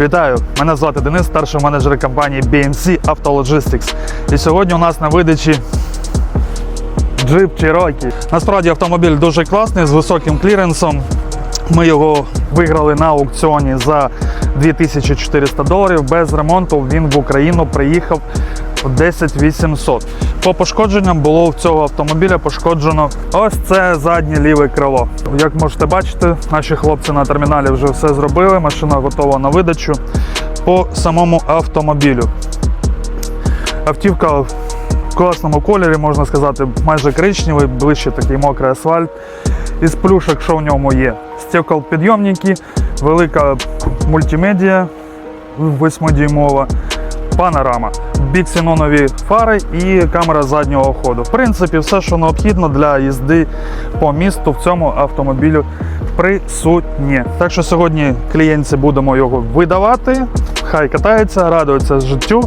Вітаю! Мене звати Денис, старший менеджер компанії BNC Auto Logistics. І сьогодні у нас на видачі Jeep Cherokee. Насправді автомобіль дуже класний з високим кліренсом. Ми його виграли на аукціоні за 2400 доларів. Без ремонту він в Україну приїхав 10 800. По пошкодженням було в цього автомобіля пошкоджено ось це заднє ліве крило. Як можете бачити, наші хлопці на терміналі вже все зробили. Машина готова на видачу по самому автомобілю. Автівка в класному кольорі, можна сказати, майже коричневий, ближче такий мокрий асфальт. Із плюшок, що в ньому є? Стекол-підйомники, велика мультимедіа 8-дюймова, панорама, біксенонові фари і камера заднього ходу. В принципі, все, що необхідно для їзди по місту в цьому автомобілю присутнє. Так що сьогодні клієнтці будемо його видавати. Хай катається, радується життю.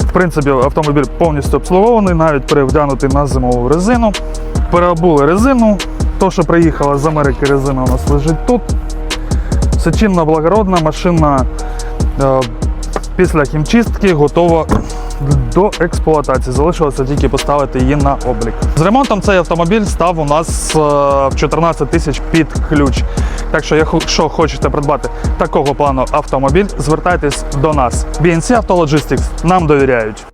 В принципі, автомобіль повністю обслугований, навіть перевдягнутий на зимову резину. Переобули резину. То, що приїхала з Америки резина, у нас лежить тут. Все чинно благородна машина е, після хімчистки готова до експлуатації. Залишилося тільки поставити її на облік. З ремонтом цей автомобіль став у нас е, в 14 тисяч під ключ. Так що, якщо хочете придбати такого плану автомобіль, звертайтесь до нас. BNC Logistics нам довіряють.